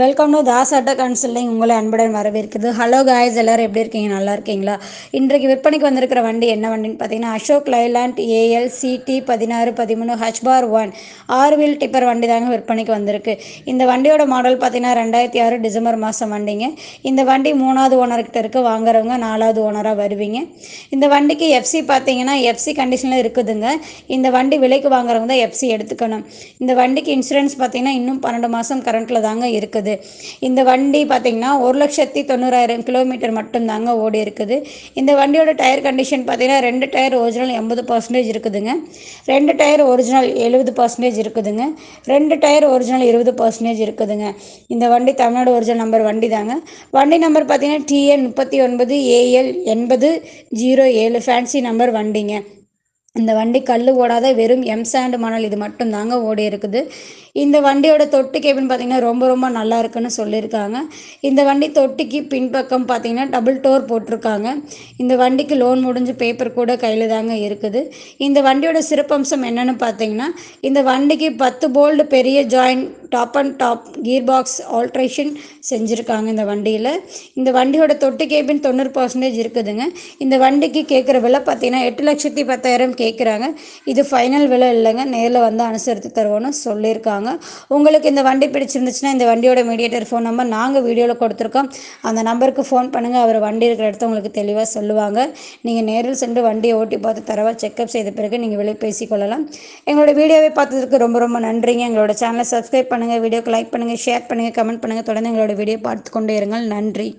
Welcome to Das அட்ட consulting உங்களை அன்புடன் வரவேற்குது ஹலோ காய்ஸ் எல்லோரும் எப்படி இருக்கீங்க? நல்லா இருக்கீங்களா? இன்றைக்கு விற்பனைக்கு வந்திருக்கிற வண்டி என்ன வண்டின்னு பார்த்தீங்கன்னா அசோக் லைலாண்ட் ஏஎல் சிடி பதினாறு பதிமூணு ஹச்பார் ஒன் ஆறு வீல் டிப்பர் வண்டி தாங்க விற்பனைக்கு வந்திருக்கு. இந்த வண்டியோட மாடல் பார்த்தீங்கன்னா ரெண்டாயிரத்தி ஆறு டிசம்பர் மாதம் வண்டிங்க. இந்த வண்டி மூணாவது ஓனர்கிட்ட இருக்குது வாங்குறவங்க நாலாவது ஓனராக வருவீங்க. இந்த வண்டிக்கு எஃப்சி பார்த்தீங்கன்னா எஃப்சி கண்டிஷனில் இருக்குதுங்க. இந்த வண்டி விலைக்கு வாங்குறவங்க தான் எஃப்சி எடுத்துக்கணும். இந்த வண்டிக்கு இன்சூரன்ஸ் பார்த்தீங்கன்னா இன்னும் பன்னெண்டு மாதம் கரண்ட்டில் தாங்க இருக்குது. இருக்குது இந்த வண்டி பார்த்திங்கன்னா ஒரு லட்சத்தி தொண்ணூறாயிரம் கிலோமீட்டர் மட்டும்தாங்க ஓடி இருக்குது. இந்த வண்டியோட டயர் கண்டிஷன் பார்த்திங்கன்னா ரெண்டு டயர் ஒரிஜினல் எண்பது பர்சன்டேஜ் இருக்குதுங்க. ரெண்டு டயர் ஒரிஜினல் எழுபது பர்சன்டேஜ் இருக்குதுங்க. ரெண்டு டயர் ஒரிஜினல் இருபது பர்சன்டேஜ் இருக்குதுங்க. இந்த வண்டி தமிழ்நாடு ஒரிஜினல் நம்பர் வண்டி தாங்க வண்டி நம்பர் பார்த்திங்கன்னா டிஎன் முப்பத்தி ஒன்பது ஏஎல் எண்பது ஜீரோ ஏழு. ஃபேன்சி நம்பர் வண்டிங்க. இந்த வண்டி கல் ஓடாத வெறும் எம் சாண்ட் மணல் இது மட்டும் தாங்க ஓடி இருக்குது. இந்த வண்டியோட தொட்டு கேபின் பார்த்தீங்கன்னா ரொம்ப ரொம்ப நல்லா இருக்குன்னு சொல்லியிருக்காங்க. இந்த வண்டி தொட்டிக்கு பின்பக்கம் பார்த்திங்கன்னா டபுள் டோர் போட்டிருக்காங்க. இந்த வண்டிக்கு லோன் முடிஞ்சு பேப்பர் கூட கையில் தாங்க இருக்குது. இந்த வண்டியோட சிறப்பம்சம் என்னென்னு பார்த்தீங்கன்னா இந்த வண்டிக்கு பத்து போல்டு பெரிய join top and top gear box alteration செஞ்சுருக்காங்க இந்த வண்டியில். இந்த வண்டியோட தொட்டு கேபின் தொண்ணூறு பர்சன்டேஜ் இருக்குதுங்க. இந்த வண்டிக்கு கேட்குற விலை பார்த்தீங்கன்னா எட்டு லட்சத்தி பத்தாயிரம் கேட்குறாங்க இது ஃபைனல் விலை இல்லைங்க. நேரில் வந்து அனுசரித்து தருவோன்னு சொல்லியிருக்காங்க. உங்களுக்கு இந்த வண்டி பிடிச்சிருந்துச்சுன்னா இந்த வண்டியோட மீடியேட்டர் ஃபோன் நம்பர் நாங்கள் வீடியோவில் கொடுத்துருக்கோம். அந்த நம்பருக்கு ஃபோன் பண்ணுங்கள் அவர் வண்டி இருக்கிற இடத்த உங்களுக்கு தெளிவாக சொல்லுவாங்க. நீங்கள் நேரில் சென்று வண்டியை ஓட்டி பார்த்து தரவாக செக்அப் செய்த பிறகு நீங்கள் விலை பேசிக்கொள்ளலாம். எங்களோட வீடியோவை பார்த்ததுக்கு ரொம்ப ரொம்ப நன்றிங்க. எங்களோட சேனலை சப்ஸ்கிரைப் பண்ணுங்கள் வீடியோக்கு லைக் பண்ணுங்கள் ஷேர் பண்ணுங்கள் கமெண்ட் பண்ணுங்கள் தொடர்ந்து எங்களோட வீடியோ பார்த்து கொண்டே இருங்கள். நன்றி.